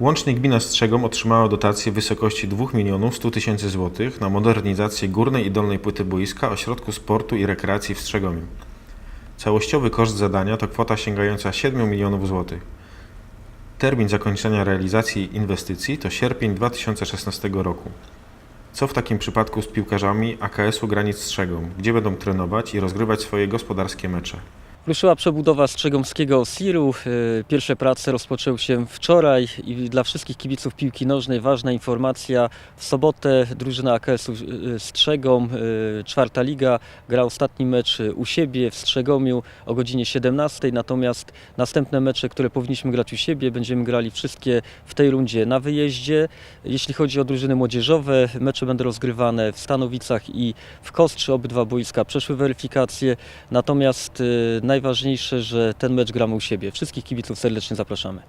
Łącznie gmina Strzegom otrzymała dotację w wysokości 2 milionów 100 tysięcy złotych na modernizację górnej i dolnej płyty boiska Ośrodku Sportu i Rekreacji w Strzegomiu. Całościowy koszt zadania to kwota sięgająca 7 milionów złotych. Termin zakończenia realizacji inwestycji to sierpień 2016 roku. Co w takim przypadku z piłkarzami AKS-u Granic Strzegom, gdzie będą trenować i rozgrywać swoje gospodarskie mecze? Ruszyła przebudowa Strzegomskiego Osiru. Y, Pierwsze prace rozpoczęły się wczoraj i dla wszystkich kibiców piłki nożnej ważna informacja. W sobotę drużyna AKS-u y, Strzegom, y, czwarta liga, gra ostatni mecz u siebie w Strzegomiu o godzinie 17. Natomiast następne mecze, które powinniśmy grać u siebie, będziemy grali wszystkie w tej rundzie na wyjeździe. Jeśli chodzi o drużyny młodzieżowe, mecze będą rozgrywane w Stanowicach i w Kostrzy. Obydwa boiska przeszły weryfikację. Natomiast y, najważniejsze, że ten mecz gramy u siebie. Wszystkich kibiców serdecznie zapraszamy.